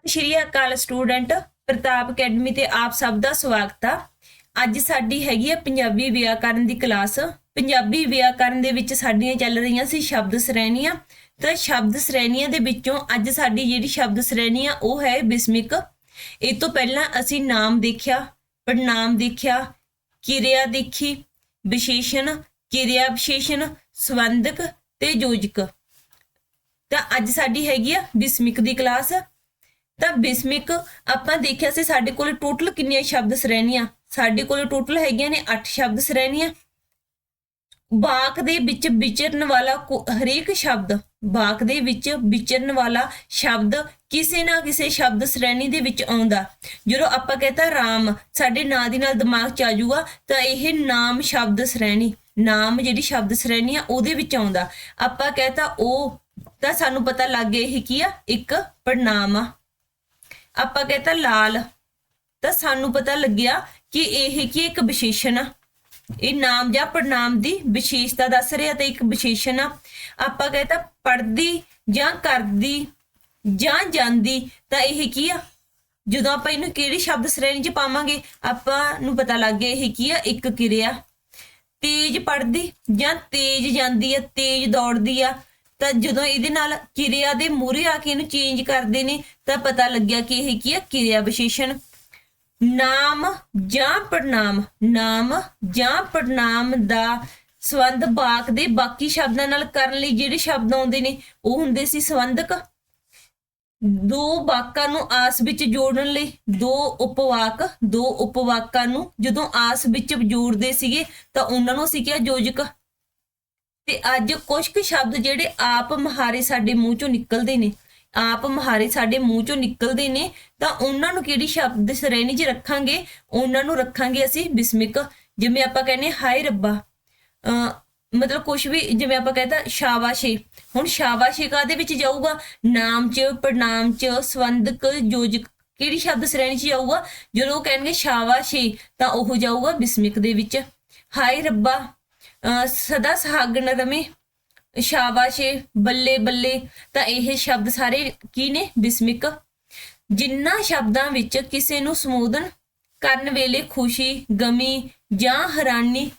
ਸਤਿ ਸ਼੍ਰੀ ਅਕਾਲ ਸਟੂਡੈਂਟ, ਪ੍ਰਤਾਪ ਅਕੈਡਮੀ ਤੇ ਆਪ ਸਭ ਦਾ ਸਵਾਗਤ ਆ। ਅੱਜ ਸਾਡੀ ਹੈਗੀ ਆ ਪੰਜਾਬੀ ਵਿਆਕਰਨ ਦੀ ਕਲਾਸ। ਪੰਜਾਬੀ ਵਿਆਕਰਨ ਦੇ ਵਿੱਚ ਸਾਡੀਆਂ ਚੱਲ ਰਹੀਆਂ ਸੀ ਸ਼ਬਦ ਸ਼੍ਰੇਣੀਆਂ। ਤਾਂ ਸ਼ਬਦ ਸ਼੍ਰੇਣੀਆਂ ਦੇ ਵਿੱਚੋਂ ਅੱਜ ਸਾਡੀ ਜਿਹੜੀ ਸ਼ਬਦ ਸ਼੍ਰੇਣੀ ਆ, ਉਹ ਹੈ ਬਿਸਮਿਕ। ਇਹ ਤੋਂ ਪਹਿਲਾਂ ਅਸੀਂ ਨਾਮ ਦੇਖਿਆ ਪੜਨਾਮ ਦੇਖਿਆ, ਕਿਰਿਆ ਦੇਖੀ, ਵਿਸ਼ੇਸ਼ਣ ਕਿਰਿਆ ਵਿਸ਼ੇਸ਼ਣ ਸੰਬੰਧਕ ਤੇ ਯੋਜਕ। ਤਾਂ ਅੱਜ ਸਾਡੀ ਹੈਗੀ ਆ ਬਿਸਮਿਕ ਦੀ ਕਲਾਸ। ਤਾਂ ਬਿਸਮਿਕ, ਆਪਾਂ ਦੇਖਿਆ ਸੀ ਸਾਡੇ ਕੋਲ ਟੋਟਲ ਕਿੰਨੀਆਂ ਸ਼ਬਦ ਸ਼੍ਰੇਣੀਆਂ? ਸਾਡੇ ਕੋਲ ਟੋਟਲ ਹੈਗੀਆਂ ਨੇ 8 ਸ਼ਬਦ ਸ਼੍ਰੇਣੀਆਂ। ਵਾਕ ਦੇ ਵਿੱਚ ਵਿਚਰਨ ਵਾਲਾ ਕੋ- ਹਰੇਕ ਸ਼ਬਦ ਵਾਕ ਦੇ ਵਿੱਚ ਵਿਚਰਨ ਵਾਲਾ ਸ਼ਬਦ ਕਿਸੇ ਨਾ ਕਿਸੇ ਸ਼ਬਦ ਸ਼੍ਰੇਣੀ ਦੇ ਵਿੱਚ ਆਉਂਦਾ। ਜਦੋਂ ਆਪਾਂ ਕਹਤਾ ਰਾਮ, ਸਾਡੇ ਨਾਂ ਦੇ ਨਾਲ ਦਿਮਾਗ ਚ ਆ ਜਾਊਗਾ ਤਾਂ ਇਹ ਨਾਮ ਸ਼ਬਦ ਸ਼੍ਰੇਣੀ, ਨਾਮ ਜਿਹੜੀ ਸ਼ਬਦ ਸ਼੍ਰੇਣੀ ਆ, ਉਹਦੇ ਵਿੱਚ ਆਉਂਦਾ। ਆਪਾਂ ਕਹਤਾ ਉਹ ਤਾਂ ਸਾਨੂੰ ਪਤਾ ਲੱਗ ਗਿਆ ਇਹ ਕੀ ਆ? ਇੱਕ ਪ੍ਰਣਾਮ ਆ। ਆਪਾਂ ਕਹਤਾ ਲਾਲ। ਤਾਂ ਸਾਨੂੰ ਪਤਾ ਲੱਗਿਆ ਕਿ ਇਹ ਕੀ ਇੱਕ ਵਿਸ਼ੇਸ਼ਣ ਆ। ਇਹ ਨਾਮ ਜਾਂ ਪੜਨਾਮ ਦੀ ਵਿਸ਼ੇਸ਼ਤਾ ਦੱਸ ਰਿਹਾ ਤੇ ਇੱਕ ਵਿਸ਼ੇਸ਼ਣ ਆ। ਆਪਾਂ ਕਹਤਾ ਪੜਦੀ ਜਾਂ ਕਰਦੀ ਜਾਂ ਜਾਂਦੀ ਤਾਂ ਇਹ ਕੀ ਆ? ਜਦੋਂ ਆਪਾਂ ਇਹਨੂੰ ਕਿਹੜੀ ਸ਼ਬਦ ਸ਼੍ਰੇਣੀ 'ਚ ਪਾਵਾਂਗੇ, ਆਪਾਂ ਨੂੰ ਪਤਾ ਲੱਗ ਗਿਆ ਇਹ ਕੀ ਆ? ਇੱਕ ਕਿਰਿਆ। ਤੇਜ਼ ਪੜਦੀ ਜਾਂ ਤੇਜ਼ ਜਾਂਦੀ ਆ, ਤੇਜ਼ ਦੌੜਦੀ ਆ। ਤਾਂ ਜਦੋਂ ਇਹਦੇ ਨਾਲ ਕਿਰਿਆ ਦੇ ਮੂਹਰੇ ਆ ਕੇ ਇਹਨੂੰ ਚੇਂਜ ਕਰਦੇ ਨੇ, ਤਾਂ ਪਤਾ ਲੱਗਿਆ ਕਿ ਇਹ ਕੀ ਹੈ ਕਿਰਿਆ ਵਿਸ਼ੇਸ਼ਣ। ਨਾਮ ਜਾਂ ਪੜਨਾਮ ਨਾਮ ਜਾਂ ਪੜਨਾਮ ਦਾ ਸੰਬੰਧ ਬਾਕ ਦੇ ਬਾਕੀ ਸ਼ਬਦਾਂ ਨਾਲ ਕਰਨ ਲਈ ਜਿਹੜੇ ਸ਼ਬਦ ਆਉਂਦੇ ਨੇ, ਉਹ ਹੁੰਦੇ ਸੀ ਸੰਬੰਧਕ। ਦੋ ਵਾਕਾਂ ਨੂੰ ਆਸ ਵਿੱਚ ਜੋੜਨ ਲਈ, ਦੋ ਉਪਵਾਕ, ਦੋ ਉਪਵਾਕਾਂ ਨੂੰ ਜਦੋਂ ਆਸ ਵਿੱਚ ਜੋੜਦੇ ਸੀਗੇ, ਤਾਂ ਉਹਨਾਂ ਨੂੰ ਅਸੀਂ ਕਿਹਾ ਯੋਜਕ। ਤੇ ਅੱਜ ਕੁਝ ਕੁ ਸ਼ਬਦ ਜਿਹੜੇ ਆਪ ਮਹਾਰੇ ਸਾਡੇ ਮੂੰਹ ਚੋਂ ਨਿਕਲਦੇ ਨੇ, ਆਪ ਮਹਾਰੇ ਸਾਡੇ ਮੂੰਹ ਚੋਂ ਨਿਕਲਦੇ ਨੇ, ਤਾਂ ਉਹਨਾਂ ਨੂੰ ਕਿਹੜੀ ਸ਼ਬਦ ਸ਼੍ਰੇਣੀ 'ਚ ਰੱਖਾਂਗੇ? ਉਹਨਾਂ ਨੂੰ ਰੱਖਾਂਗੇ ਅਸੀਂ ਬਿਸਮਿਕ, ਜਿਵੇਂ ਆਪਾਂ ਕਹਿੰਦੇ ਹਾਏ ਰੱਬਾ। ਅਹ ਮਤਲਬ ਕੁਝ ਵੀ ਜਿਵੇਂ ਆਪਾਂ ਕਹਿੰਦਾ ਸ਼ਾਬਾਸ਼ੇ। ਹੁਣ ਸ਼ਾਬਾਸ਼ੇ ਕਾਦੇ ਵਿੱਚ ਜਾਊਗਾ? ਨਾਮ 'ਚ, ਪ੍ਰਣਾਮ 'ਚ ਸੰਬੰਧਕ ਯੋਜਕ, ਕਿਹੜੀ ਸ਼ਬਦ ਸ਼੍ਰੇਣੀ 'ਚ ਜਾਊਗਾ? ਜਦੋਂ ਉਹ ਕਹਿਣਗੇ ਸ਼ਾਬਾਸ਼ੇ, ਤਾਂ ਉਹ ਜਾਊਗਾ ਬਿਸਮਿਕ ਦੇ ਵਿੱਚ। ਹਾਏ ਰੱਬਾ। ਅਹ ਸਦਾ ਸੁਹਾਗਣ ਰਮੇ ਸ਼ਾਬਾਸ਼ੇ ਬੱਲੇ ਬੱਲੇ। ਤਾਂ ਇਹ ਸ਼ਬਦ ਸਾਰੇ ਕੀ ਨੇ? ਬਿਸਮਿਕ। ਜਿਨ੍ਹਾਂ ਸ਼ਬਦਾਂ ਵਿੱਚ ਕਿਸੇ ਨੂੰ ਸੰਬੋਧਨ ਕਰਨ ਵੇਲੇ ਖੁਸ਼ੀ, ਗਮੀ ਜਾਂ ਹੈਰਾਨੀ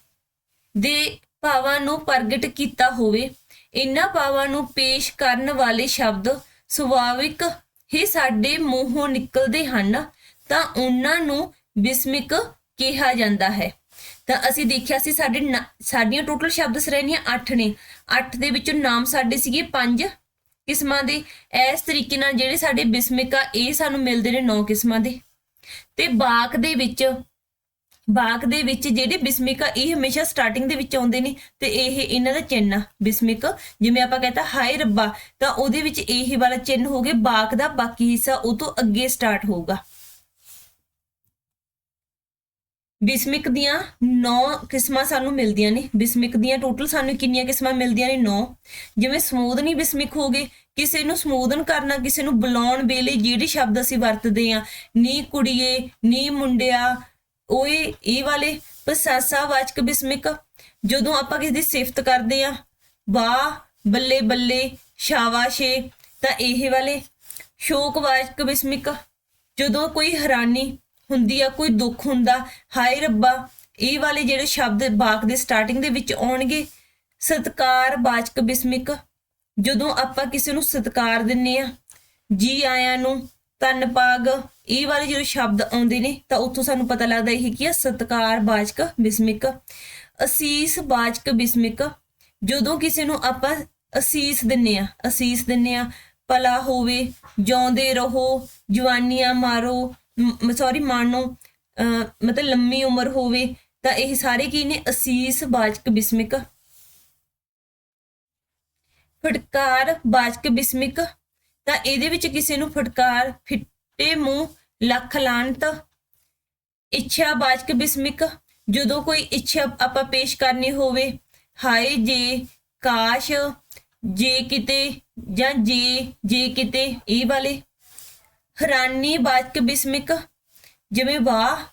ਦੇ ਭਾਵਾਂ ਨੂੰ ਪ੍ਰਗਟ ਕੀਤਾ ਹੋਵੇ ਇਹਨਾਂ ਭਾਵਾਂ ਨੂੰ ਪੇਸ਼ ਕਰਨ ਵਾਲੇ ਸ਼ਬਦ ਸੁਭਾਵਿਕ ਹੀ ਸਾਡੇ ਮੂੰਹੋਂ ਨਿਕਲਦੇ ਹਨ, ਤਾਂ ਉਹਨਾਂ ਨੂੰ ਬਿਸਮਿਕ ਕਿਹਾ ਜਾਂਦਾ ਹੈ। ਤਾਂ ਅਸੀਂ ਦੇਖਿਆ ਸੀ ਸਾਡੇ ਨਾ- ਸਾਡੀਆਂ ਟੋਟਲ ਸ਼ਬਦ ਸ਼੍ਰੇਣੀਆਂ 8 ਨੇ। 8 ਦੇ ਵਿੱਚੋਂ ਨਾਮ ਸਾਡੇ ਸੀਗੇ 5 ਕਿਸਮਾਂ ਦੇ। ਇਸ ਤਰੀਕੇ ਨਾਲ ਜਿਹੜੇ ਸਾਡੇ ਬਿਸਮਿਕ ਆ, ਇਹ ਸਾਨੂੰ ਮਿਲਦੇ ਨੇ 9 ਕਿਸਮਾਂ ਦੇ। ਤੇ ਬਾਕ ਦੇ ਵਿੱਚ, ਬਾਕ ਦੇ ਵਿੱਚ ਜਿਹੜੇ ਬਿਸਮਿਕ ਆ, ਇਹ ਹਮੇਸ਼ਾ ਸਟਾਰਟਿੰਗ ਦੇ ਵਿੱਚ ਆਉਂਦੇ ਨੇ ਤੇ ਇਹ ਇਹਨਾਂ ਦਾ ਚਿੰਨ ਆ, ਬਿਸਮਿਕ। ਜਿਵੇਂ ਆਪਾਂ ਕਹਤਾ, ਹਾਏ ਰੱਬਾ, ਤਾਂ ਉਹਦੇ ਵਿੱਚ ਇਹ ਵਾਲਾ ਚਿੰਨ ਹੋ ਗਿਆ, ਬਾਕ ਦਾ ਬਾਕੀ ਹਿੱਸਾ ਉਹ ਤੋਂ ਅੱਗੇ ਸਟਾਰਟ ਹੋਊਗਾ। ਬਿਸਮਿਕ ਦੀਆਂ 9 ਕਿਸਮਾਂ ਸਾਨੂੰ ਮਿਲਦੀਆਂ ਨੇ। ਬਿਸਮਿਕ ਦੀਆਂ ਟੋਟਲ ਸਾਨੂੰ ਕਿੰਨੀਆਂ ਕਿਸਮਾਂ ਮਿਲਦੀਆਂ ਨੇ? 9 ਜਿਵੇਂ ਸਮੂਦਨੀ ਬਿਸਮਿਕ ਹੋ ਗਏ, ਕਿਸੇ ਨੂੰ ਸਮੂਦਨ ਕਰਨਾ, ਕਿਸੇ ਨੂੰ ਬੁਲਾਉਣ ਵੇਲੇ ਜਿਹੜੇ ਸ਼ਬਦ ਅਸੀਂ ਵਰਤਦੇ ਆ ਨੀ ਕੁੜੀਏ, ਨੀ ਮੁੰਡਿਆ, ਓਏ, ਇਹ ਵਾਲੇ ਪ੍ਰਸ਼ੰਸਾ ਵਾਚਕ ਬਿਸਮਿਕ, ਜਦੋਂ ਆਪਾਂ ਕਿਸੇ ਦੀ ਸਿਫਤ ਕਰਦੇ ਆ ਵਾਹ, ਬੱਲੇ ਬੱਲੇ, ਸ਼ਾਬਾਸ਼ੇ, ਤਾਂ ਇਹ ਵਾਲੇ ਸ਼ੋਕ ਵਾਚਕ ਬਿਸਮਿਕ, ਜਦੋਂ ਕੋਈ ਹੈਰਾਨੀ ਹੁੰਦੀ ਆ, ਕੋਈ ਦੁੱਖ ਹੁੰਦਾ, ਹਾਏ ਰੱਬਾ, ਇਹ ਵਾਲੇ ਜਿਹੜੇ ਸ਼ਬਦ ਬਾਕ ਦੇ ਸਟਾਰਟਿੰਗ ਦੇ ਵਿੱਚ ਆਉਣਗੇ, ਸਤਕਾਰ ਬਾਚਕ ਬਿਸਮਿਕ, ਜਦੋਂ ਆਪਾਂ ਕਿਸੇ ਨੂੰ ਸਤਕਾਰ ਦਿੰਨੇ ਆ, ਜੀ ਆਇਆਂ ਨੂੰ ਧੰਨਵਾਦ ਇਹ ਵਾਲੇ ਜਿਹੜੇ ਸ਼ਬਦ ਆਉਂਦੇ ਨੇ, ਤਾਂ ਉੱਥੋਂ ਸਾਨੂੰ ਪਤਾ ਲੱਗਦਾ ਇਹ ਕੀ ਆ, ਸਤਕਾਰ ਬਾਚਕ ਬਿਸਮਿਕ, ਅਸੀਸ ਬਾਚਕ ਬਿਸਮਿਕ, ਜਦੋਂ ਕਿਸੇ ਨੂੰ ਆਪਾਂ ਅਸੀਸ ਦਿੰਨੇ ਆ, ਅਸੀਸ ਦਿੰਨੇ ਆ, ਭਲਾ ਹੋਵੇ, ਜਿਉਂਦੇ ਰਹੋ, ਜਵਾਨੀਆਂ ਮਾਰੋ ਸੌਰੀ ਮਾਣੋ ਅਹ ਮਤਲਬ ਲੰਮੀ ਉਮਰ ਹੋਵੇ ਤਾਂ ਇਹ ਸਾਰੇ ਕੀ ਨੇ? ਅਸੀਸ, ਬਾਚਕ, ਬਿਸਮਿਕ। ਫਟਕਾਰ, ਬਾਚਕ, ਬਿਸਮਿਕ। ਤਾਂ ਇਹਦੇ ਵਿੱਚ ਕਿਸੇ ਨੂੰ ਫਟਕਾਰ, ਫਿੱਟੇ ਮੂੰਹ, ਲੱਖ ਲਾਂਤ, ਇੱਛਾ, ਬਾਚਕ, ਬਿਸਮਿਕ। ਜਦੋਂ ਕੋਈ ਇੱਛਾ ਆਪਾਂ ਪੇਸ਼ ਕਰਨੀ ਹੋਵੇ, ਹਾਏ ਜੇ, ਕਾਸ਼, ਜੇ ਕਿਤੇ ਜਾਂ ਜੇ ਜੇ ਕਿਤੇ, ਇਹ ਵਾਲੇ। ਹੈਰਾਨੀ ਬਾਚਕ, ਬਿਸਮਿਕ, ਜਿਵੇਂ ਵਾਹ,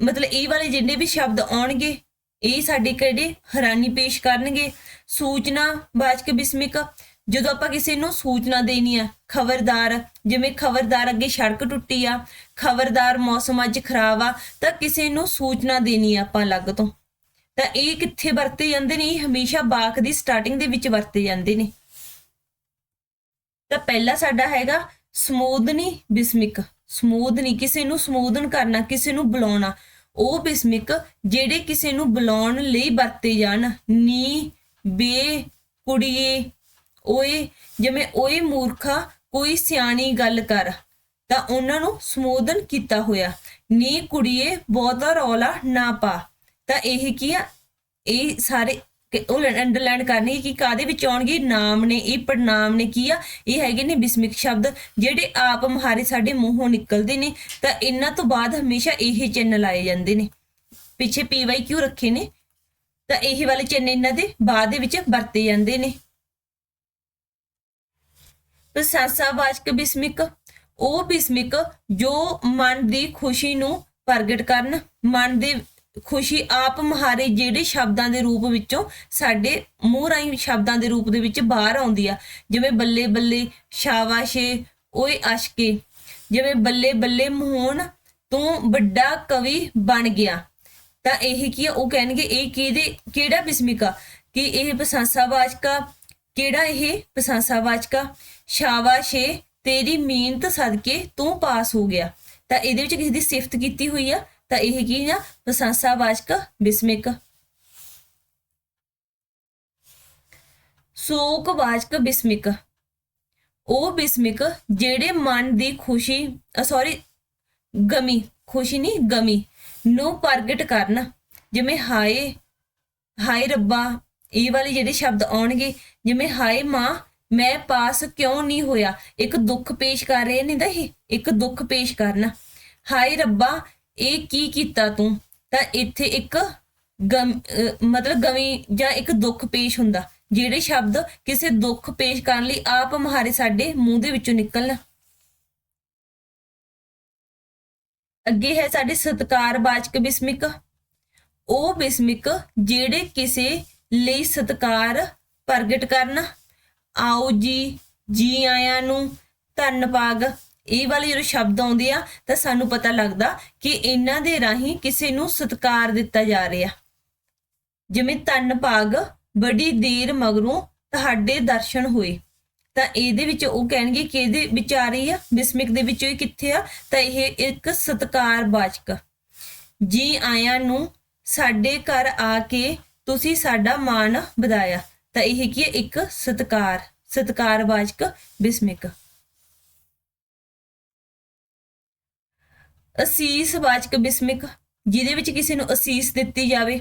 ਮਤਲਬ ਇਹ ਵਾਲੇ ਜਿੰਨੇ ਵੀ ਸ਼ਬਦ ਆਉਣਗੇ, ਇਹ ਸਾਡੇ ਕਿਹੜੇ? ਹੈਰਾਨੀ ਪੇਸ਼ ਕਰਨਗੇ। ਸੂਚਨਾ ਵਾਚਕ ਬਿਸਮਿਕ, ਜਦੋਂ ਆਪਾਂ ਕਿਸੇ ਨੂੰ ਸੂਚਨਾ ਦੇਣੀ ਆ, ਖਬਰਦਾਰ, ਜਿਵੇਂ ਖਬਰਦਾਰ ਅੱਗੇ ਸੜਕ ਟੁੱਟੀ ਆ, ਖਬਰਦਾਰ ਮੌਸਮ ਅੱਜ ਖਰਾਬ ਆ, ਤਾਂ ਕਿਸੇ ਨੂੰ ਸੂਚਨਾ ਦੇਣੀ ਆ ਆਪਾਂ ਅਲੱਗ ਤੋਂ। ਤਾਂ ਇਹ ਕਿੱਥੇ ਵਰਤੇ ਜਾਂਦੇ ਨੇ? ਇਹ ਹਮੇਸ਼ਾ ਵਾਕ ਦੀ ਸਟਾਰਟਿੰਗ ਦੇ ਵਿੱਚ ਵਰਤੇ ਜਾਂਦੇ ਨੇ। ਤਾਂ ਪਹਿਲਾ ਸਾਡਾ ਹੈਗਾ ਸਮੂਦਨੀ ਬਿਸਮਿਕ ਸਮੂਦਨੀ ਕਿਸੇ ਨੂੰ ਸਮੂਦਨ ਕਰਨਾ, ਕਿਸੇ ਨੂੰ ਬੁਲਾਉਣਾ। ਉਹ ਬਿਸਮਿਕ ਜਿਹੜੇ ਕਿਸੇ ਨੂੰ ਬੁਲਾਉਣ ਲਈ ਵਰਤੇ ਜਾਣ। ਨੀ, ਬੇ, ਕੁੜੀਏ, ਓਏ, ਜਿਵੇਂ ਓਏ ਮੂਰਖਾ, ਕੋਈ ਸਿਆਣੀ ਗੱਲ ਕਰ। ਤਾਂ ਉਹਨਾਂ ਨੂੰ ਸਮੋਧਨ ਕੀਤਾ ਹੋਇਆ। ਨੀ, ਕੁੜੀਏ, ਬਹੁਤਾ ਰੌਲਾ ਨਾ ਪਾ। ਤਾਂ ਇਹ ਕੀ ਆ? ਇਹ ਸਾਰੇ ਕਿ ਉਹ ਅੰਡਰਲਾਈਨ ਕਰਨੀ ਕਿ ਕਾਦੇ ਵਿੱਚ ਆਉਣਗੇ, ਨਾਮ ਨੇ, ਇਹ ਪੜਨਾਮ ਨੇ, ਕੀ ਆ? ਇਹ ਹੈਗੇ ਨੇ ਬਿਸਮਿਕ ਸ਼ਬਦ, ਜਿਹੜੇ ਆਪ ਮਹਾਰੇ ਸਾਡੇ ਮੂੰਹੋਂ ਨਿਕਲਦੇ ਨੇ, ਤਾਂ ਇਹਨਾਂ ਤੋਂ ਬਾਅਦ ਹਮੇਸ਼ਾ ਇਹ ਚਿੰਨ ਲਾਏ ਜਾਂਦੇ ਨੇ। ਪਿੱਛੇ ਪੀਵਾਈ ਰੱਖੇ ਨੇ, ਤਾਂ ਇਹ ਵਾਲੇ ਚਿੰਨ ਇਹਨਾਂ ਦੇ ਬਾਅਦ ਦੇ ਵਿੱਚ ਵਰਤੇ ਜਾਂਦੇ ਨੇ। ਪ੍ਰਸ਼ੰਸਾਵਾਚਕ ਬਿਸਮਿਕ, ਉਹ ਬਿਸਮਿਕ ਜੋ ਮਨ ਦੀ ਖੁਸ਼ੀ ਨੂੰ ਪ੍ਰਗਟ ਕਰਨ, ਮਨ ਦੇ ਖੁਸ਼ੀ ਆਪ ਮਹਾਰੇ ਜਿਹੜੇ ਸ਼ਬਦਾਂ ਦੇ ਰੂਪ ਵਿੱਚੋਂ ਸਾਡੇ ਮੂੰਹ ਰਾਹੀਂ ਸ਼ਬਦਾਂ ਦੇ ਰੂਪ ਦੇ ਵਿੱਚ ਬਾਹਰ ਆਉਂਦੀ ਆ। ਜਿਵੇਂ ਬੱਲੇ ਬੱਲੇ, ਸ਼ਾਬਾਸ਼ੇ, ਓਏ ਅਸ਼ਕੇ। ਜਿਵੇਂ ਬੱਲੇ ਬੱਲੇ ਮੋਹਨ ਤੂੰ ਵੱਡਾ ਕਵੀ ਬਣ ਗਿਆ। ਤਾਂ ਇਹ ਕੀ ਆ? ਉਹ ਕਹਿਣਗੇ, ਇਹ ਕਿਹਦੇ, ਕਿਹੜਾ ਬਿਸਮਿਕਾ ਕਿ ਇਹ ਪ੍ਰਸੰਸਾ ਵਾਚਕਾ, ਕਿਹੜਾ ਇਹ ਪ੍ਰਸ਼ੰਸਾ ਪ੍ਰਸ਼ੰਸਾਵਾਚਕਾ ਸ਼ਾਬਾਸ਼ੇ, ਤੇਰੀ ਮਿਹਨਤ ਸਦਕੇ ਤੂੰ ਪਾਸ ਹੋ ਗਿਆ। ਤਾਂ ਇਹਦੇ ਵਿੱਚ ਕਿਸੇ ਦੀ ਸਿਫਤ ਕੀਤੀ ਹੋਈ ਆ? ਤਾਂ ਇਹ ਕੀ ਨਾ ਪ੍ਰਸ਼ੰਸਾਵਾਚਕ ਬਿਸਮਿਕ। ਸੋਕਵਾਚਕ ਬਿਸਮਿਕ। ਉਹ ਬਿਸਮਿਕ ਜਿਹੜੇ ਮਨ ਦੀ ਖੁਸ਼ੀ ਸੌਰੀ ਗਮੀ, ਖੁਸ਼ੀ ਨਹੀਂ, ਗਮੀ ਨੂੰ ਪ੍ਰਗਟ ਕਰਨ। ਜਿਵੇਂ ਹਾਏ ਹਾਏ ਰੱਬਾ, ਇਹ ਵਾਲੇ ਜਿਹੜੇ ਸ਼ਬਦ ਆਉਣਗੇ, ਜਿਵੇਂ ਹਾਏ ਮਾਂ, ਮੈਂ ਪਾਸ ਕਿਉਂ ਨਹੀਂ ਹੋਇਆ? ਇੱਕ ਦੁੱਖ ਪੇਸ਼ ਕਰ ਰਹੇ ਨੇ ਦਾ ਇਹ, ਇੱਕ ਦੁੱਖ ਪੇਸ਼ ਕਰਨਾ। ਹਾਏ ਰੱਬਾ ਇਹ ਕੀ ਕੀਤਾ ਤੂੰ? ਤਾਂ ਇੱਥੇ ਇੱਕ ਗਮ ਮਤਲਬ ਗਮੀ ਜਾਂ ਇੱਕ ਦੁੱਖ ਪੇਸ਼ ਹੁੰਦਾ, ਜਿਹੜੇ ਸ਼ਬਦ ਕਿਸੇ ਦੁੱਖ ਪੇਸ਼ ਕਰਨ ਲਈ ਆਪ ਮਹਾਰੇ ਸਾਡੇ ਮੂੰਹ ਦੇ ਵਿੱਚੋਂ ਨਿਕਲਣ। ਅੱਗੇ ਹੈ ਸਾਡੇ ਸਤਕਾਰਵਾਚਕ ਬਿਸਮਿਕ। ਉਹ ਬਿਸਮਿਕ ਜਿਹੜੇ ਕਿਸੇ ਲਈ ਸਤਕਾਰ ਪ੍ਰਗਟ ਕਰਨ। ਆਓ ਜੀ ਜੀ ਆਇਆਂ ਨੂੰ ਧੰਨਵਾਦ ਇਹ ਵਾਲੇ ਜਦੋਂ ਸ਼ਬਦ ਆਉਂਦੇ ਆ, ਤਾਂ ਸਾਨੂੰ ਪਤਾ ਲੱਗਦਾ ਕਿ ਇਹਨਾਂ ਦੇ ਰਾਹੀਂ ਕਿਸੇ ਨੂੰ ਸਤਕਾਰ ਦਿੱਤਾ ਜਾ ਰਿਹਾ। ਜਿਵੇਂ ਧੰਨਵਾਦ ਬੜੀ ਦੇਰ ਮਗਰੋਂ ਤੁਹਾਡੇ ਦਰਸ਼ਨ ਹੋਏ। ਤਾਂ ਇਹਦੇ ਵਿੱਚ ਉਹ ਕਹਿਣਗੇ ਕਿ ਇਹਦੇ ਵਿਚਾਰੀ ਆ ਬਿਸਮਿਕ ਦੇ ਵਿੱਚ ਇਹ ਕਿੱਥੇ ਆ? ਤਾਂ ਇਹ ਇੱਕ ਸਤਕਾਰਵਾਚਕ ਜੀ ਆਇਆਂ ਨੂੰ ਸਾਡੇ ਘਰ ਆ ਕੇ ਤੁਸੀਂ ਸਾਡਾ ਮਾਣ ਵਧਾਇਆ। ਤਾਂ ਇਹ ਕੀ ਹੈ ਇੱਕ ਸਤਕਾਰ ਬਾਚਕ, ਬਿਸਮਿਕ। ਅਸੀਸ ਵਾਚਕ ਬਿਸਮਿਕ, ਜਿਹਦੇ ਵਿੱਚ ਕਿਸੇ ਨੂੰ ਅਸੀਸ ਦਿੱਤੀ ਜਾਵੇ।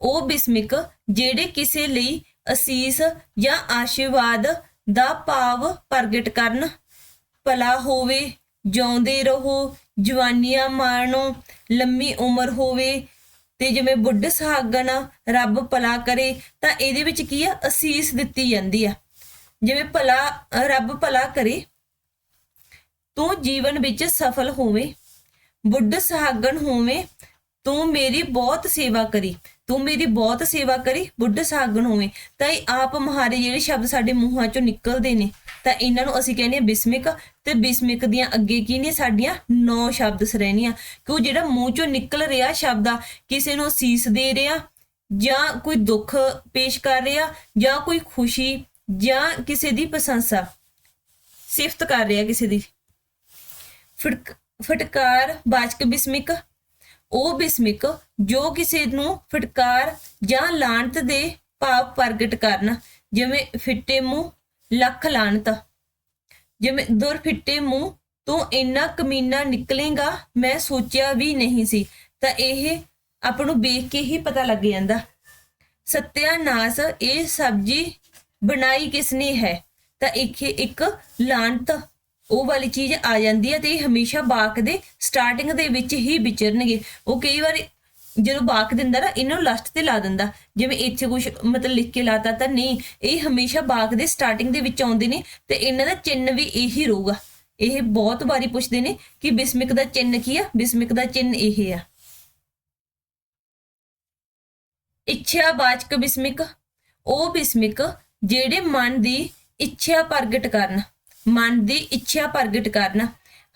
ਉਹ ਬਿਸਮਿਕ ਜਿਹੜੇ ਕਿਸੇ ਲਈ ਅਸੀਸ ਜਾਂ ਆਸ਼ੀਰਵਾਦ ਦਾ ਭਾਵ ਪ੍ਰਗਟ ਕਰਨ। ਭਲਾ ਹੋਵੇ, ਜਿਉਂਦੇ ਰਹੋ, ਜਵਾਨੀਆਂ ਮਾਣੋ ਲੰਮੀ ਉਮਰ ਹੋਵੇ ਤੇ ਜਿਵੇਂ ਬੁੱਢ ਸੁਹਾਗਣ ਰੱਬ ਭਲਾ ਕਰੇ, ਤਾਂ ਇਹਦੇ ਵਿੱਚ ਕੀ ਆ? ਅਸੀਸ ਦਿੱਤੀ ਜਾਂਦੀ ਆ। ਜਿਵੇਂ ਭਲਾ, ਰੱਬ ਭਲਾ ਕਰੇ, ਤੂੰ ਜੀਵਨ ਵਿੱਚ ਸਫਲ ਹੋਵੇਂ। ਬੁੱਢ ਸਹਾਗਣ ਹੋਵੇਂ, ਤੂੰ ਮੇਰੀ ਬਹੁਤ ਸੇਵਾ ਕਰੀ, ਤੂੰ ਮੇਰੀ ਬਹੁਤ ਸੇਵਾ ਕਰੀ, ਬੁੱਢ ਸੁਹਾਗਣ ਹੋਵੇਂ। ਤਾਂ ਇਹ ਆਪ ਮਹਾਰੇ ਜਿਹੜੇ ਸ਼ਬਦ ਸਾਡੇ ਮੂੰਹਾਂ ਚੋਂ ਨਿਕਲਦੇ ਨੇ, ਤਾਂ ਇਹਨਾਂ ਨੂੰ ਅਸੀਂ ਕਹਿੰਦੇ ਆ ਬਿਸਮਿਕ, ਤੇ ਬਿਸਮਿਕ ਦੀਆਂ ਅੱਗੇ ਕੀ ਨੇ ਸਾਡੀਆਂ ਨੌ ਸ਼ਬਦ ਸ਼੍ਰੇਣੀਆਂ। ਕਿ ਉਹ ਜਿਹੜਾ ਮੂੰਹ ਚੋਂ ਨਿਕਲ ਰਿਹਾ ਸ਼ਬਦ ਆ, ਕਿਸੇ ਨੂੰ ਸੀਸ ਦੇ ਰਿਹਾ, ਜਾਂ ਕੋਈ ਦੁੱਖ ਪੇਸ਼ ਕਰ ਰਿਹਾ, ਜਾਂ ਕੋਈ ਖੁਸ਼ੀ, ਜਾਂ ਕਿਸੇ ਦੀ ਪ੍ਰਸ਼ੰਸਾ, ਸਿਫਤ ਕਰ ਰਿਹਾ ਕਿਸੇ ਦੀ। ਫਟਕ ਫਟਕਾਰ ਬਾਚਕ ਬਿਸਮਿਕ, ਉਹ ਬਿਸਮਿਕ ਜੋ ਕਿਸੇ ਨੂੰ ਫਟਕਾਰ ਜਾਂ ਲਾਂਤ ਦੇ ਭਾਵ ਪ੍ਰਗਟ ਕਰਨ, ਜਿਵੇਂ ਫਿੱਟੇ ਮੂੰਹ, ਲੱਖ ਲਾਣਤ ਜਿਵੇਂ ਦੁਰ ਫਿੱਟੇ ਮੂੰਹ ਤੂੰ ਇੰਨਾ ਕਮੀਨਾ ਨਿਕਲੇਗਾ, ਮੈਂ ਸੋਚਿਆ ਵੀ ਨਹੀਂ ਸੀ, ਤਾਂ ਇਹ ਆਪ ਨੂੰ ਵੇਖ ਕੇ ਹੀ ਪਤਾ ਲੱਗ ਜਾਂਦਾ। ਸਤਿਆਨਾਸ ਇਹ ਸਬਜੀ ਬਣਾਈ ਕਿਸਨੇ ਹੈ? ਤਾਂ ਇੱਕ ਇੱਕ ਲਾਂਤ ਉਹ ਵਾਲੀ ਚੀਜ਼ ਆ ਜਾਂਦੀ ਹੈ ਤੇ ਇਹ ਹਮੇਸ਼ਾ ਬਾਕ ਦੇ ਸਟਾਰਟਿੰਗ ਦੇ ਵਿੱਚ ਹੀ ਵਿਚਰਨਗੇ। ਉਹ ਕਈ ਵਾਰ ਜਦੋਂ ਬਾਕ ਦਿੰਦਾ ਨਾ, ਇਹਨਾਂ ਨੂੰ ਲਾਸਟ ਤੇ ਲਾ ਦਿੰਦਾ। ਜਿਵੇਂ ਇੱਥੇ ਕੁਝ ਮਤਲਬ ਲਿਖ ਕੇ ਲਾਤਾ ਤਾਂ ਨਹੀਂ, ਇਹ ਹਮੇਸ਼ਾ ਬਾਕ ਦੇ ਸਟਾਰਟਿੰਗ ਦੇ ਵਿੱਚ ਆਉਂਦੇ ਨੇ ਤੇ ਇਹਨਾਂ ਦਾ ਚਿੰਨ ਵੀ ਇਹੀ ਰਹੂਗਾ। ਇਹ ਬਹੁਤ ਵਾਰੀ ਪੁੱਛਦੇ ਨੇ ਕਿ ਬਿਸਮਿਕ ਦਾ ਚਿੰਨ ਕੀ ਆ? ਬਿਸਮਿਕ ਦਾ ਚਿੰਨ ਇਹ ਆ। ਇੱਛਾ ਬਾਚਕ ਬਿਸਮਿਕ, ਉਹ ਬਿਸਮਿਕ ਜਿਹੜੇ ਮਨ ਦੀ ਇੱਛਾ ਪ੍ਰਗਟ ਕਰਨ। ਮਨ ਦੀ ਇੱਛਾ ਪ੍ਰਗਟ ਕਰਨ।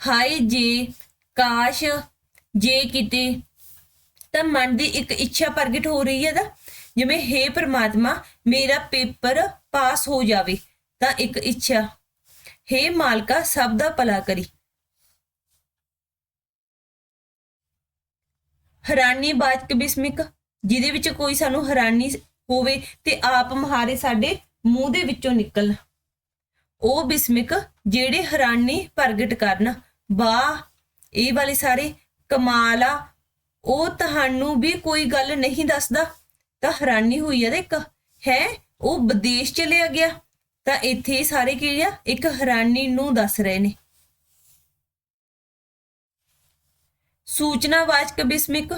ਹਾਏ ਜੇ, ਕਾਸ਼, ਜੇ ਕਿਤੇ, ਤਾਂ ਮਨ ਦੀ ਇੱਕ ਇੱਛਾ ਪ੍ਰਗਟ ਹੋ ਰਹੀ ਹੈ ਤਾਂ। ਜਿਵੇਂ हे ਪ੍ਰਮਾਤਮਾ, ਮੇਰਾ ਪੇਪਰ ਪਾਸ ਹੋ ਜਾਵੇ, ਤਾਂ ਇੱਕ ਇੱਛਾ। हे ਮਾਲਕਾ, ਸਭ ਦਾ ਭਲਾ ਕਰੀ। ਹੈਰਾਨੀ ਬਾਚਕ ਬਿਸਮਿਕ, ਜਿਹਦੇ ਵਿੱਚ ਕੋਈ ਸਾਨੂੰ ਹੈਰਾਨੀ ਹੋਵੇ ਤੇ ਆਪ ਮਹਾਰੇ ਸਾਡੇ ਮੂੰਹ ਦੇ ਵਿੱਚੋਂ ਨਿਕਲਣ। ਉਹ ਬਿਸਮਿਕ ਜਿਹੜੇ ਹੈਰਾਨੀ ਪ੍ਰਗਟ ਕਰਨ। ਵਾਹ, ਇਹ ਵਾਲੇ ਸਾਰੇ ਕਮਾਲ ਆ। ਉਹ ਤੁਹਾਨੂੰ ਵੀ ਕੋਈ ਗੱਲ ਨਹੀਂ ਦੱਸਦਾ। ਤਾਂ ਹੈਰਾਨੀ ਹੋਈ ਆ ਦੇਖ ਹੈ, ਉਹ ਵਿਦੇਸ਼ ਚਲਿਆ ਗਿਆ। ਤਾਂ ਇੱਥੇ ਸਾਰੇ ਕੀ ਆ? ਇੱਕ ਹੈਰਾਨੀ ਨੂੰ ਦੱਸ ਰਹੇ ਨੇ। ਸੂਚਨਾਵਾਚਕ ਬਿਸਮਿਕ।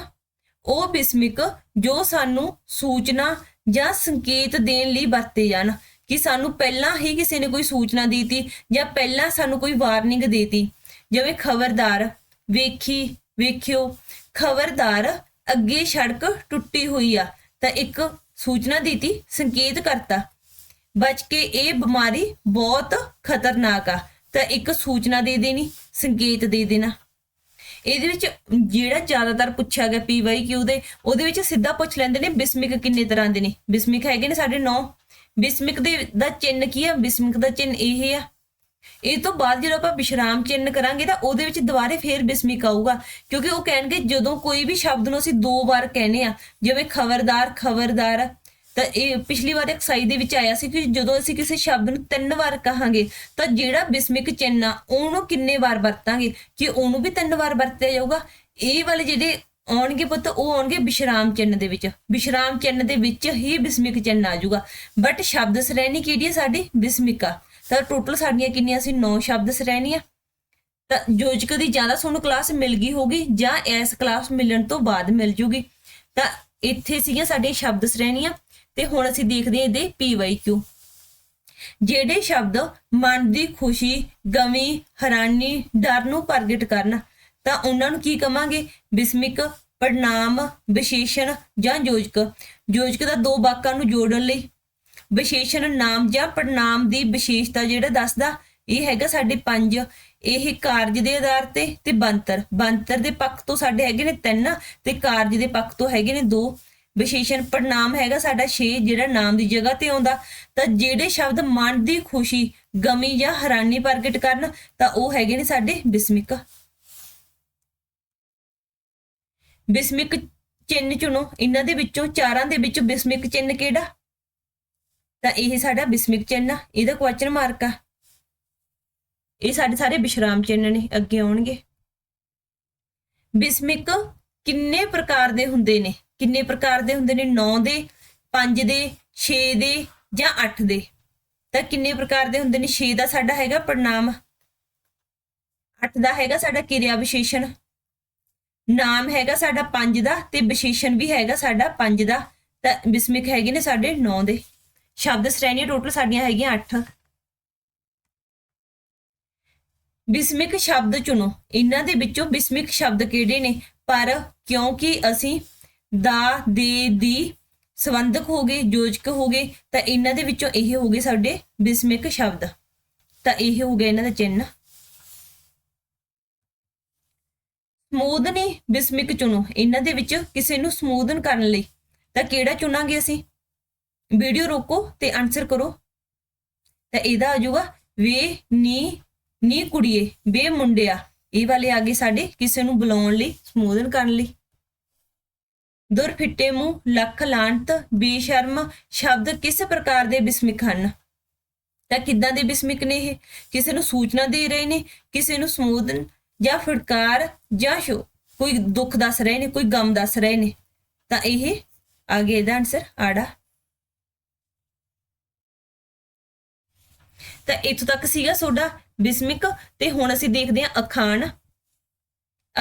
ਉਹ ਬਿਸਮਿਕ ਜੋ ਸਾਨੂੰ ਸੂਚਨਾ ਜਾਂ ਸੰਕੇਤ ਦੇਣ ਲਈ ਵਰਤੇ ਜਾਣ। ਕਿ ਸਾਨੂੰ ਪਹਿਲਾਂ ਹੀ ਕਿਸੇ ਨੇ ਕੋਈ ਸੂਚਨਾ ਦਿੱਤੀ ਜਾਂ ਪਹਿਲਾਂ ਸਾਨੂੰ ਕੋਈ ਵਾਰਨਿੰਗ ਦੇਤੀ। ਜਿਵੇਂ ਖਬਰਦਾਰ, ਵੇਖੀ, ਵੇਖਿਓ, ਖਬਰਦਾਰ ਅੱਗੇ ਸੜਕ ਟੁੱਟੀ ਹੋਈ ਆ, ਤਾਂ ਇੱਕ ਸੂਚਨਾ ਦਿੱਤੀ ਸੰਕੇਤ ਕਰਤਾ ਬਚ ਕੇ ਇਹ ਬਿਮਾਰੀ ਬਹੁਤ ਖਤਰਨਾਕ ਆ, ਤਾਂ ਇੱਕ ਸੂਚਨਾ ਦੇ ਦੇਣੀ, ਸੰਕੇਤ ਦੇ ਦੇਣਾ। ਇਹਦੇ ਵਿੱਚ ਜਿਹੜਾ ਜ਼ਿਆਦਾਤਰ ਪੁੱਛਿਆ ਗਿਆ ਪੀਵਾਈਕਿਊ ਦੇ, ਉਹਦੇ ਵਿੱਚ ਸਿੱਧਾ ਪੁੱਛ ਲੈਂਦੇ ਨੇ ਬਿਸਮਿਕ ਕਿੰਨੇ ਤਰ੍ਹਾਂ ਦੇ ਨੇ। ਬਿਸਮਿਕ ਹੈਗੇ ਨੇ ਸਾਡੇ 9 ਬਿਸਮਿਕ ਦੇ ਦਾ ਚਿੰਨ ਕੀ ਆ? ਬਿਸਮਿਕ ਦਾ ਚਿੰਨ ਇਹ ਆ। ਇਹ ਤੋਂ ਬਾਅਦ ਜਦੋਂ ਆਪਾਂ ਵਿਸ਼ਰਾਮ ਚਿੰਨ ਕਰਾਂਗੇ ਤਾਂ ਉਹਦੇ ਵਿੱਚ ਦੁਬਾਰੇ ਫੇਰ ਬਿਸਮਿਕ ਆਊਗਾ। ਕਿਉਂਕਿ ਉਹ ਕਹਿਣਗੇ ਜਦੋਂ ਕੋਈ ਵੀ ਸ਼ਬਦ ਨੂੰ ਅਸੀਂ ਦੋ ਵਾਰ ਕਹਿੰਦੇ ਆ, ਜਿਵੇਂ ਖਬਰਦਾਰ ਖਬਰਦਾਰ, ਤਾਂ ਇਹ ਪਿਛਲੀ ਵਾਰ ਐਕਸਾਈ ਦੇ ਵਿੱਚ ਆਇਆ ਸੀ ਕਿ ਜਦੋਂ ਅਸੀਂ ਕਿਸੇ ਸ਼ਬਦ ਨੂੰ ਤਿੰਨ ਵਾਰ ਕਹਾਂਗੇ, ਤਾਂ ਜਿਹੜਾ ਬਿਸਮਿਕ ਚਿੰਨ ਆ, ਉਹਨੂੰ ਕਿੰਨੇ ਵਾਰ ਵਰਤਾਂਗੇ? ਕਿ ਉਹਨੂੰ ਵੀ ਤਿੰਨ ਵਾਰ ਵਰਤਿਆ ਜਾਊਗਾ, ਇਹ ਵਾਲੇ ਜਿਹੜੇ ਆਉਣਗੇ ਪੁੱਤ, ਉਹ ਆਉਣਗੇ ਵਿਸ਼ਰਾਮ ਚਿੰਨ ਦੇ ਵਿੱਚ। ਵਿਸ਼ਰਾਮ ਚਿੰਨ ਦੇ ਵਿੱਚ ਹੀ ਬਿਸਮਿਕ ਚਿੰਨ ਆ ਜਾਊਗਾ। ਬਟ ਸ਼ਬਦ ਸ਼੍ਰੇਣੀ ਕਿਹੜੀ ਹੈ ਸਾਡੀ? ਬਿਸਮਿਕਾ। ਤਾਂ ਟੋਟਲ ਸਾਡੀਆਂ ਕਿੰਨੀਆਂ ਸੀ? 9 ਸ਼ਬਦ ਸ਼੍ਰੇਣੀਆਂ। ਤਾਂ ਯੋਜਕ ਦੀ ਜ਼ਿਆਦਾ ਤੁਹਾਨੂੰ ਕਲਾਸ ਮਿਲ ਗਈ ਹੋਗੀ ਜਾਂ ਇਸ ਕਲਾਸ ਮਿਲਣ ਤੋਂ ਬਾਅਦ ਮਿਲ ਜੂਗੀ। ਤਾਂ ਇੱਥੇ ਸੀਗੀਆਂ ਸਾਡੀਆਂ ਸ਼ਬਦ ਸ਼੍ਰੇਣੀਆਂ ਤੇ ਹੁਣ ਅਸੀਂ ਦੇਖਦੇ ਹਾਂ ਇਹਦੇ ਪੀਵਾਈਕਿਊ ਜਿਹੜੇ ਸ਼ਬਦ ਮਨ ਦੀ ਖੁਸ਼ੀ, ਗਮੀ, ਹੈਰਾਨੀ, ਡਰ ਨੂੰ ਪ੍ਰਗਟ ਕਰਨ ਤਾਂ ਉਹਨਾਂ ਨੂੰ ਕੀ ਕਵਾਂਗੇ? ਬਿਸਮਿਕ, ਪੜਨਾਮ, ਵਿਸ਼ੇਸ਼ਣ ਜਾਂ ਯੋਜਕ ਯੋਜਕ ਦਾ ਦੋ ਵਾਕਾਂ ਨੂੰ ਜੋੜਨ ਲਈ। ਵਿਸ਼ੇਸ਼ਣ ਨਾਮ ਜਾਂ ਪੜਨਾਮ ਦੀ ਵਿਸ਼ੇਸ਼ਤਾ ਜਿਹੜਾ ਦੱਸਦਾ, ਇਹ ਹੈਗਾ ਸਾਡੇ ਪੰਜ। ਇਹ ਕਾਰਜ ਦੇ ਆਧਾਰ ਤੇ ਤੇ ਬੰਤਰ ਬੰਤਰ ਦੇ ਪੱਖ ਤੋਂ ਸਾਡੇ ਹੈਗੇ ਨੇ ਤਿੰਨ ਤੇ ਕਾਰਜ ਦੇ ਪੱਖ ਤੋਂ ਹੈਗੇ ਨੇ ਦੋ। ਵਿਸ਼ੇਸ਼ਣ ਪੜਨਾਮ ਹੈਗਾ ਸਾਡਾ 6 ਜਿਹੜਾ ਨਾਮ ਦੀ ਜਗ੍ਹਾ ਤੇ ਆਉਂਦਾ। ਤਾਂ ਜਿਹੜੇ ਸ਼ਬਦ ਮਨ ਦੀ ਖੁਸ਼ੀ, ਗਮੀ ਜਾਂ ਹੈਰਾਨੀ ਪ੍ਰਗਟ ਕਰਨ, ਤਾਂ ਉਹ ਹੈਗੇ ਨੇ ਸਾਡੇ ਬਿਸਮਿਕ। ਬਿਸਮਿਕ ਚਿੰਨ ਚੁਣੋ। ਇਹਨਾਂ ਦੇ ਵਿੱਚੋਂ ਚਾਰਾਂ ਦੇ ਵਿੱਚੋਂ ਬਿਸਮਿਕ ਚਿੰਨ ਕਿਹੜਾ? ਤਾਂ ਇਹ ਸਾਡਾ ਬਿਸਮਿਕ ਚਿੰਨ ਆ। ਇਹਦਾ ਕੁਐਸਚਨ ਮਾਰਕ ਆ। ਇਹ ਸਾਡੇ ਸਾਰੇ ਵਿਸ਼ਰਾਮ ਚਿੰਨ ਨੇ, ਅੱਗੇ ਆਉਣਗੇ। ਬਿਸਮਿਕ ਕਿੰਨੇ ਪ੍ਰਕਾਰ ਦੇ ਹੁੰਦੇ ਨੇ? ਕਿੰਨੇ ਪ੍ਰਕਾਰ ਦੇ ਹੁੰਦੇ ਨੇ? 9 ਦੇ 5 ਦੇ 6 ਦੇ ਜਾਂ 8 ਦੇ? ਤਾਂ ਕਿੰਨੇ ਪ੍ਰਕਾਰ ਦੇ ਹੁੰਦੇ ਨੇ? 6 ਦਾ ਸਾਡਾ ਹੈਗਾ ਪ੍ਰਣਾਮ। 8 ਦਾ ਹੈਗਾ ਸਾਡਾ ਕਿਰਿਆ ਵਿਸ਼ੇਸ਼ਣ। ਨਾਮ ਹੈਗਾ ਸਾਡਾ 5 ਦਾ ਤੇ ਵਿਸ਼ੇਸ਼ਣ ਵੀ ਹੈਗਾ ਸਾਡਾ 5 ਦਾ। ਤਾਂ ਬਿਸਮਿਕ ਹੈਗੇ ਨੇ ਸਾਡੇ 9 ਦੇ। ਸ਼ਬਦ ਸ਼੍ਰੇਣੀਆਂ ਟੋਟਲ ਸਾਡੀਆਂ ਹੈਗੀਆਂ 8 ਬਿਸਮਿਕ ਸ਼ਬਦ ਚੁਣੋ। ਇਹਨਾਂ ਦੇ ਵਿੱਚੋਂ ਬਿਸਮਿਕ ਸ਼ਬਦ ਕਿਹੜੇ ਨੇ? ਪਰ ਕਿਉਂਕਿ ਅਸੀਂ ਦਾ, ਦੇ, ਦੀ ਸੰਬੰਧਕ ਹੋ ਗਏ, ਯੋਜਕ ਹੋ ਗਏ, ਤਾਂ ਇਹਨਾਂ ਦੇ ਵਿੱਚੋਂ ਇਹ ਹੋ ਗਏ ਸਾਡੇ ਬਿਸਮਿਕ ਸ਼ਬਦ। ਤਾਂ ਇਹ ਹੋ ਗਿਆ ਇਹਨਾਂ ਦਾ ਚਿੰਨ੍ਹ। ਸਮੂਦਨੀ ਬਿਸਮਿਕ ਚੁਣੋ, ਇਹਨਾਂ ਦੇ ਵਿੱਚ ਕਿਸੇ ਨੂੰ ਸਮੂਦਨ ਕਰਨ ਲਈ। ਤਾਂ ਕਿਹੜਾ ਚੁਣਾਂਗੇ ਅਸੀਂ? ਵੀਡੀਓ ਰੋਕੋ ਤੇ ਆਨਸਰ ਕਰੋ। ਤਾਂ ਇਹਦਾ ਆ ਜਾਊਗਾ, ਵੇ, ਨੀ ਨੀ ਕੁੜੀਏ ਵੇ ਮੁੰਡਿਆ। ਇਹ ਵਾਲੇ ਆ ਗਏ ਸਾਡੇ ਕਿਸੇ ਨੂੰ ਬੁਲਾਉਣ ਲਈ ਸੰਬੋਧਨ ਕਰਨ ਲਈ। ਦੁਰ ਫਿੱਟੇ ਮੂੰਹ, ਲੱਖ ਲਾਂਤ, ਬੇਸ਼ਰਮ ਸ਼ਬਦ ਕਿਸ ਪ੍ਰਕਾਰ ਦੇ ਬਿਸਮਿਕ ਹਨ? ਤਾਂ ਕਿੱਦਾਂ ਦੇ ਬਿਸਮਿਕ ਨੇ ਇਹ? ਕਿਸੇ ਨੂੰ ਸੂਚਨਾ ਦੇ ਰਹੇ ਨੇ, ਕਿਸੇ ਨੂੰ ਸੰਬੋਧਨ ਜਾਂ ਫਟਕਾਰ ਜਾਂ ਸ਼ੋ। ਕੋਈ ਦੁੱਖ ਦੱਸ ਰਹੇ ਨੇ, ਕੋਈ ਗਮ ਦੱਸ ਰਹੇ ਨੇ। ਤਾਂ ਇਹ ਆ ਗਿਆ ਇਹਦਾ ਆਨਸਰ ਆੜਾ। ਤਾਂ ਇੱਥੋਂ ਤੱਕ ਸੀਗਾ ਤੁਹਾਡਾ ਬਿਸਮਿਕ। ਤੇ ਹੁਣ ਅਸੀਂ ਦੇਖਦੇ ਹਾਂ ਅਖਾਣ।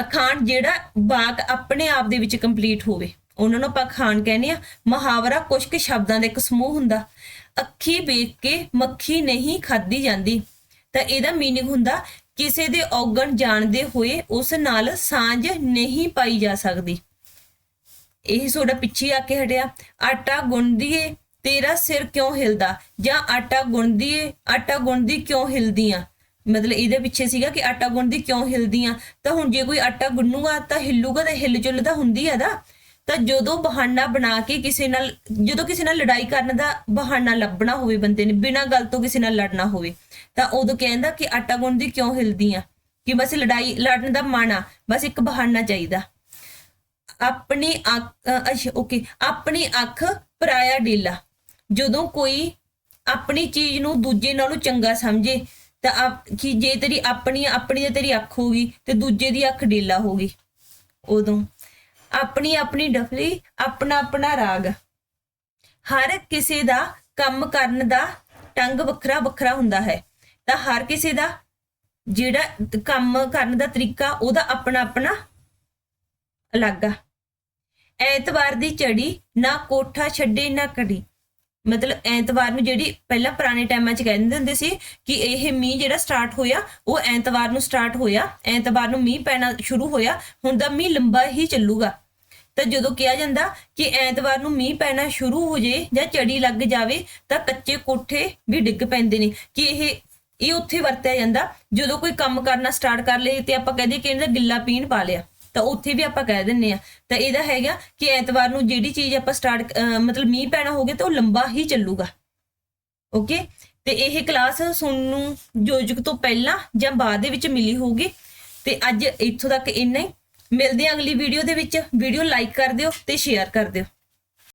ਅਖਾਣ ਜਿਹੜਾ ਵਾਕ ਆਪਣੇ ਆਪ ਦੇ ਵਿੱਚ ਕੰਪਲੀਟ ਹੋਵੇ। ਉਹਨਾਂ ਨੂੰ ਆਪਾਂ ਅਖਾਣ ਕਹਿੰਦੇ ਆ ਮੁਹਾਵਰਾ ਕੁਝ ਕੁ ਸ਼ਬਦਾਂ ਦਾ ਇੱਕ ਸਮੂਹ ਹੁੰਦਾ। ਅੱਖੀ ਵੇਖ ਕੇ ਮੱਖੀ ਨਹੀਂ ਖਾਦੀ ਜਾਂਦੀ। ਤਾਂ ਇਹਦਾ ਮੀਨਿੰਗ ਹੁੰਦਾ ਕਿਸੇ ਦੇ ਔਗਣ ਜਾਣਦੇ ਹੋਏ ਉਸ ਨਾਲ ਸਾਂਝ ਨਹੀਂ ਪਾਈ ਜਾ ਸਕਦੀ। ਇਹ ਤੁਹਾਡਾ ਪਿੱਛੇ ਆ ਕੇ ਹਟਿਆ। ਆਟਾ ਗੁੰਨਦੀਏ, ਤੇਰਾ ਸਿਰ ਕਿਉਂ ਹਿਲਦਾ? ਜਾਂ ਆਟਾ ਗੁੰਨਦੀਏ, ਆਟਾ ਗੁੰਨਦੀ ਕਿਉਂ ਹਿਲਦੀਆਂ? ਮਤਲਬ ਇਹਦੇ ਪਿੱਛੇ ਸੀਗਾ ਕਿ ਆਟਾ ਗੁੰਨਦੀ ਕਿਉਂ ਹਿਲਦੀਆਂ? ਤਾਂ ਹੁਣ ਜੇ ਕੋਈ ਆਟਾ ਗੁੰਨੂਗਾ ਤਾਂ ਹਿੱਲੂਗਾ ਤਾਂ ਹਿੱਲ ਜੁਲ ਤਾਂ ਹੁੰਦੀ ਆ ਦਾ ਤਾਂ ਜਦੋਂ ਬਹਾਨਾ ਬਣਾ ਕੇ ਕਿਸੇ ਨਾਲ, ਜਦੋਂ ਕਿਸੇ ਨਾਲ ਲੜਾਈ ਕਰਨ ਦਾ ਬਹਾਨਾ ਲੱਭਣਾ ਹੋਵੇ ਬੰਦੇ ਨੇ, ਬਿਨਾਂ ਗੱਲ ਤੋਂ ਕਿਸੇ ਨਾਲ ਲੜਨਾ ਹੋਵੇ, ਤਾਂ ਉਦੋਂ ਕਹਿੰਦਾ ਕਿ ਆਟਾ ਗੁੰਨਦੀ ਕਿਉਂ ਹਿਲਦੀ ਆ? ਕਿ ਬਸ ਲੜਾਈ, ਲੜਨ ਦਾ ਮਨ ਆ, ਬਸ ਇੱਕ ਬਹਾਨਾ ਚਾਹੀਦਾ। ਆਪਣੀ ਅੱਖ ਅੱਛਾ ਓਕੇ ਆਪਣੀ ਅੱਖ ਪਰਾਇਆ ਢੀਲਾ ਜਦੋਂ ਕੋਈ ਆਪਣੀ ਚੀਜ਼ ਨੂੰ ਦੂਜੇ ਨਾਲੋਂ ਚੰਗਾ ਸਮਝੇ, ਤਾਂ ਆਪ- ਕਿ ਜੇ ਤੇਰੀ ਆਪਣੀ ਆਪਣੀ ਤੇ ਤੇਰੀ ਅੱਖ ਹੋਗੀ ਤੇ ਦੂਜੇ ਦੀ ਅੱਖ ਢੀਲਾ ਹੋਗੀ ਉਦੋਂ ਆਪਣੀ ਆਪਣੀ ਡਫਲੀ, ਆਪਣਾ ਆਪਣਾ ਰਾਗ। ਹਰ ਕਿਸੇ ਦਾ ਕੰਮ ਕਰਨ ਦਾ ਢੰਗ ਵੱਖਰਾ ਵੱਖਰਾ ਹੁੰਦਾ ਹੈ। ਤਾਂ ਹਰ ਕਿਸੇ ਦਾ ਜਿਹੜਾ ਕੰਮ ਕਰਨ ਦਾ ਤਰੀਕਾ, ਉਹਦਾ ਆਪਣਾ ਆਪਣਾ ਅਲੱਗ ਆ। ਐਤਵਾਰ ਦੀ ਚੜੀ ਨਾ ਕੋਠਾ ਛੱਡੇ ਨਾ ਕੜੀ ਮਤਲਬ ਐਤਵਾਰ ਨੂੰ ਜਿਹੜੀ ਪਹਿਲਾਂ ਪੁਰਾਣੇ ਟਾਈਮਾਂ 'ਚ ਕਹਿੰਦੇ ਹੁੰਦੇ ਸੀ ਕਿ ਇਹ ਮੀਂਹ ਜਿਹੜਾ ਸਟਾਰਟ ਹੋਇਆ, ਉਹ ਐਤਵਾਰ ਨੂੰ ਸਟਾਰਟ ਹੋਇਆ, ਐਤਵਾਰ ਨੂੰ ਮੀਂਹ ਪੈਣਾ ਸ਼ੁਰੂ ਹੋਇਆ, ਹੁਣ ਦਾ ਮੀਂਹ ਲੰਬਾ ਹੀ ਚੱਲੂਗਾ। ਤਾਂ ਜਦੋਂ ਕਿਹਾ ਜਾਂਦਾ ਕਿ ਐਤਵਾਰ ਨੂੰ ਮੀਂਹ ਪੈਣਾ ਸ਼ੁਰੂ ਹੋ ਜੇ ਜਾਂ ਚੜੀ ਲੱਗ ਜਾਵੇ, ਤਾਂ ਕੱਚੇ ਕੋਠੇ ਵੀ ਡਿੱਗ ਪੈਂਦੇ ਨੇ। ਕਿ ਇਹ ਇਹ ਉੱਥੇ ਵਰਤਿਆ ਜਾਂਦਾ, ਜਦੋਂ ਕੋਈ ਕੰਮ ਕਰਨਾ ਸਟਾਰਟ ਕਰ ਲਏ ਤੇ ਆਪਾਂ ਕਹਦੇ ਕਿ ਇਹਦਾ ਗਿੱਲਾ ਪੀਣ ਪਾ ਲਿਆ। ਤਾਂ ਉੱਥੇ ਵੀ ਆਪਾਂ ਕਹਿ ਦਿੰਨੇ ਆ। ਤਾਂ ਇਹਦਾ ਹੈਗਾ ਕਿ ਐਤਵਾਰ ਨੂੰ ਜਿਹੜੀ ਚੀਜ਼ ਆਪਾਂ ਸਟਾਰਟ ਮਤਲਬ ਮੀਂਹ ਪੈਣਾ ਹੋ ਗਿਆ ਤਾਂ ਉਹ ਲੰਬਾ ਹੀ ਚੱਲੂਗਾ। ਓਕੇ ਤੇ ਇਹ ਕਲਾਸ ਸੁਣਨ ਨੂੰ ਯੋਜਕ ਤੋਂ ਪਹਿਲਾਂ ਜਾਂ ਬਾਅਦ ਦੇ ਵਿੱਚ ਮਿਲੀ ਹੋਊਗੀ। ਤੇ ਅੱਜ ਇੱਥੋਂ ਤੱਕ ਇੰਨਾ ਹੀ। ਮਿਲਦੇ ਹਾਂ ਅਗਲੀ ਵੀਡੀਓ ਦੇ ਵਿੱਚ। ਵੀਡੀਓ ਲਾਈਕ ਕਰ ਦਿਓ ਤੇ ਸ਼ੇਅਰ ਕਰ ਦਿਓ।